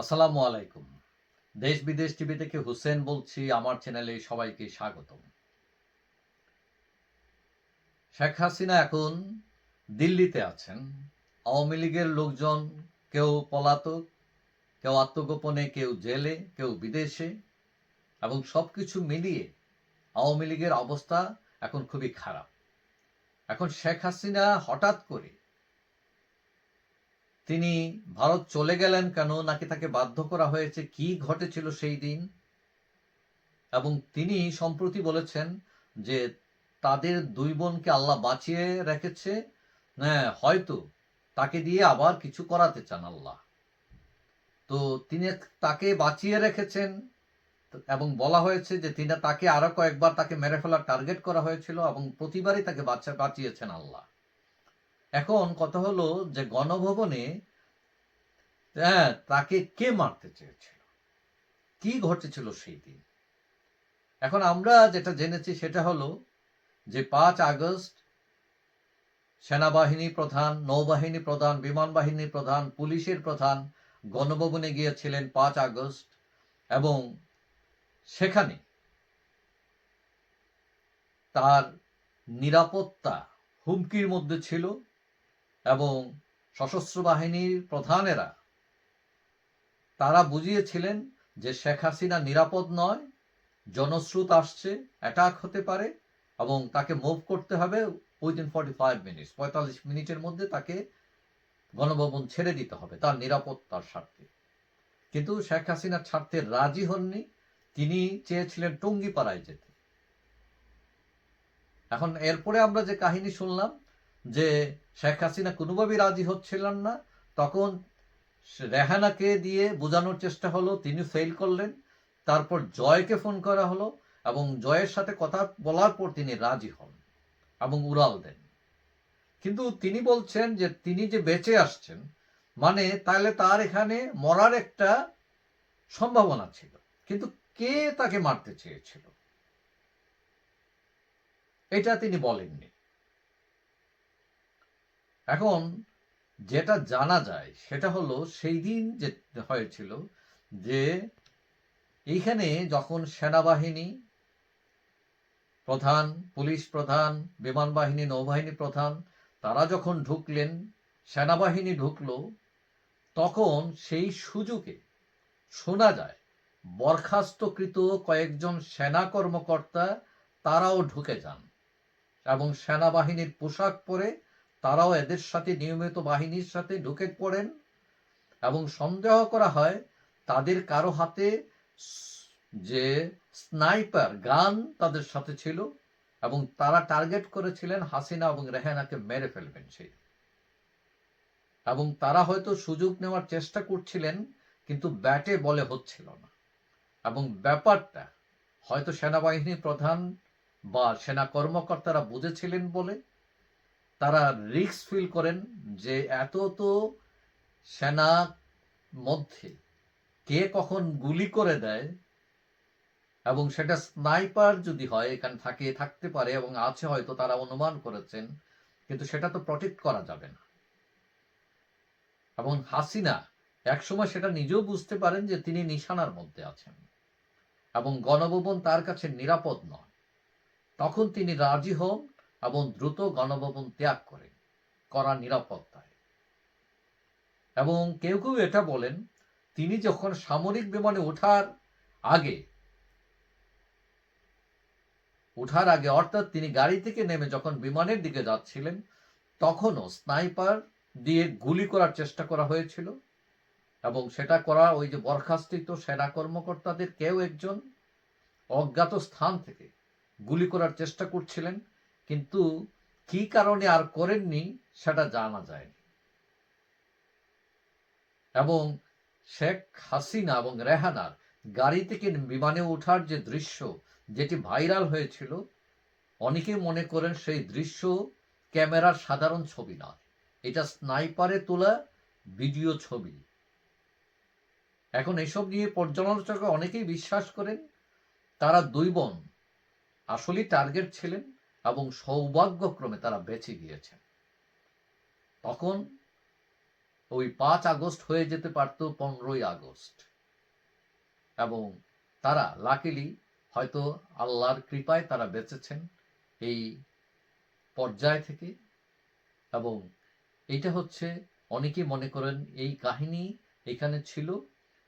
আসসালামু আলাইকুম। দেশ বিদেশ টিভি থেকে হুসেন বলছি, আমার চ্যানেলে সবাইকে স্বাগতম। শেখ হাসিনা এখন দিল্লিতে আছেন। আওয়ামী লীগের লোকজন কেউ পলাতক, কেউ আত্মগোপনে, কেউ জেলে, কেউ বিদেশে এবং সবকিছু মিলিয়ে আওয়ামী লীগের অবস্থা এখন খুবই খারাপ। এখন শেখ হাসিনা হঠাৎ করে তিনি ভারত চলে গেলেন কেন? নাকি তাকে বাধ্য করা হয়েছে? কি ঘটেছিল সেই দিন? এবং তিনি সম্প্রতি বলেছেন যে তাদের দুই বোনকে আল্লাহ বাঁচিয়ে রেখেছে। হ্যাঁ হয়তো তাকে দিয়ে আবার কিছু করাতে চান আল্লাহ। তো তিনি তাকে বাঁচিয়ে রেখেছেন এবং বলা হয়েছে যে তিনি তাকে আরও কয়েকবার তাকে মেরে ফেলার টার্গেট করা হয়েছিল এবং প্রতিবারই তাকে বাঁচিয়েছেন আল্লাহ। এখন কথা হলো যে গণভবনে হ্যাঁ তাকে কে মারতে চেয়েছিল? কি ঘটেছিল সেই দিন? এখন আমরা যেটা জেনেছি সেটা হলো যে পাঁচ আগস্ট সেনাবাহিনী প্রধান, নৌবাহিনী প্রধান, বিমান বাহিনী প্রধান, পুলিশের প্রধান গণভবনে গিয়েছিলেন পাঁচ আগস্ট এবং সেখানে তার নিরাপত্তা হুমকির মধ্যে ছিল। এবং সশস্ত্র বাহিনীর প্রধানেরা, তারা বুঝিয়েছিলেন যে শেখ হাসিনা নিরাপদ নয়, জনস্রোত আসছে অ্যাটাক হতে পারে এবং তাকে মুভ করতে হবে উইদিন ফর্টি ফাইভ মিনিটস পঁয়তাল্লিশ মিনিটের মধ্যে তাকে গণভবন ছেড়ে দিতে হবে তার নিরাপত্তার স্বার্থে। কিন্তু শেখ হাসিনা ছাড়তে রাজি হননি, তিনি চেয়েছিলেন টঙ্গিপাড়ায় যেতে। এখন এরপরে আমরা যে কাহিনী শুনলাম যে শেখ হাসিনা কোনোভাবেই রাজি হচ্ছিলেন না, তখন রেহানাকে দিয়ে বোঝানোর চেষ্টা হলো, তিনি ফেল করলেন, তারপর জয়কে ফোন করা হলো এবং জয়ের সাথে কথা বলার পর তিনি রাজি হন এবং উড়াল দেন। কিন্তু তিনি বলছেন যে তিনি যে বেঁচে আসছেন মানে তাহলে তার এখানে মরার একটা সম্ভাবনা ছিল। কিন্তু কে তাকে মারতে চেয়েছিল? এটা তিনি বলেননি। এখন যেটা জানা যায় সেটা হলো সেই দিন যে হয়েছিল যে এইখানে যখন সেনাবাহিনী প্রধান, পুলিশ প্রধান, বিমান বাহিনী, নৌবাহিনী প্রধান, তারা যখন ঢুকলেন, সেনাবাহিনী ঢুকলো, তখন সেই সুযোগে শোনা যায়, বরখাস্তকৃত কয়েকজন সেনা কর্মকর্তা তারাও ঢুকে যান এবং সেনাবাহিনীর পোশাক পরে তারাও এদের সাথে নিয়মিত বাহিনীর সাথে ঢুকে পড়েন এবং সন্দেহ করা হয় তাদের কারও হাতে যে স্নাইপার গান তাদের সাথে ছিল এবং তারা টার্গেট করেছিলেন হাসিনা এবং রেহানাকে মেরে ফেলবেন সেই। এবং তারা হয়তো সুযোগ নেওয়ার চেষ্টা করছিলেন, কিন্তু ব্যাটে বলে হচ্ছিল না। এবং ব্যাপারটা হয়তো সেনাবাহিনী প্রধান বা সেনা কর্মকর্তারা বুঝেছিলেন বলে তারা রিক্স ফিল করেন যে এত তো সেনা মধ্যে কে কখন গুলি করে দেয় এবং সেটা স্নাইপার যদি হয়, এখানে থাকে, থাকতে পারে এবং আছে হয়তো তারা অনুমান করেছেন, কিন্তু সেটা তো প্রটেক্ট করা যাবে না। এবং হাসিনা একসময় সেটা নিজেও বুঝতে পারেন যে তিনি নিশানার মধ্যে আছেন এবং গণভবন তার কাছে নিরাপদ নয়। তখন তিনি রাজি হন এবং দ্রুত গণভবন ত্যাগ করে, করা নিরাপত্তায়। এবং কেউ কেউ এটা বলেন, তিনি যখন সামরিক বিমানে ওঠার আগে ওঠার আগে, অর্থাৎ তিনি গাড়ি থেকে নেমে যখন বিমানের দিকে যাচ্ছিলেন, তখনও স্নাইপার দিয়ে গুলি করার চেষ্টা করা হয়েছিল। এবং সেটা করা, ওই যে বরখাস্তিত সেনা কর্মকর্তাদের কেউ একজন অজ্ঞাত স্থান থেকে গুলি করার চেষ্টা করছিলেন। কিন্তু কি কারণে আর করেননি সেটা জানা যায়নি। এবং শেখ হাসিনা এবং রেহানার গাড়ি থেকে বিমানে ওঠার যে দৃশ্য যেটি ভাইরাল হয়েছিল অনেকে মনে করেন সেই দৃশ্য ক্যামেরার সাধারণ ছবি নয়। এটা স্নাইপারে তোলা ভিডিও ছবি। এখন এসব নিয়ে পর্যালোচক অনেকেই বিশ্বাস করেন, তারা দুই বোন আসলেই টার্গেট ছিলেন এবং সৌভাগ্যক্রমে তারা বেঁচে গিয়েছেন। তখন ওই পাঁচ আগস্ট হয়ে যেতে পারতো পনেরোই আগস্ট। এবং তারা লাকিলি হয়তো আল্লাহর কৃপায় তারা বেঁচেছেন এই পর্যায় থেকে। এবং এটা হচ্ছে অনেকেই মনে করেন এই কাহিনী এখানে ছিল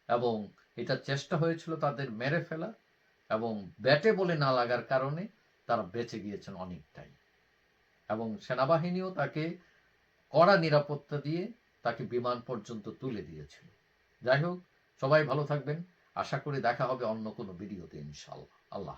এবং এটা চেষ্টা হয়েছিল তাদের মেরে ফেলা এবং ব্যাটে বলে না লাগার কারণে তারা বেঁচে গিয়েছেন অনেকটাই। এবং সেনাবাহিনীও তাকে কড়া নিরাপত্তা দিয়ে তাকে বিমান পর্যন্ত তুলে দিয়েছিল। যাই হোক, সবাই ভালো থাকবেন। আশা করি দেখা হবে অন্য কোনো ভিডিওতে ইনশাল্লাহ আল্লাহ।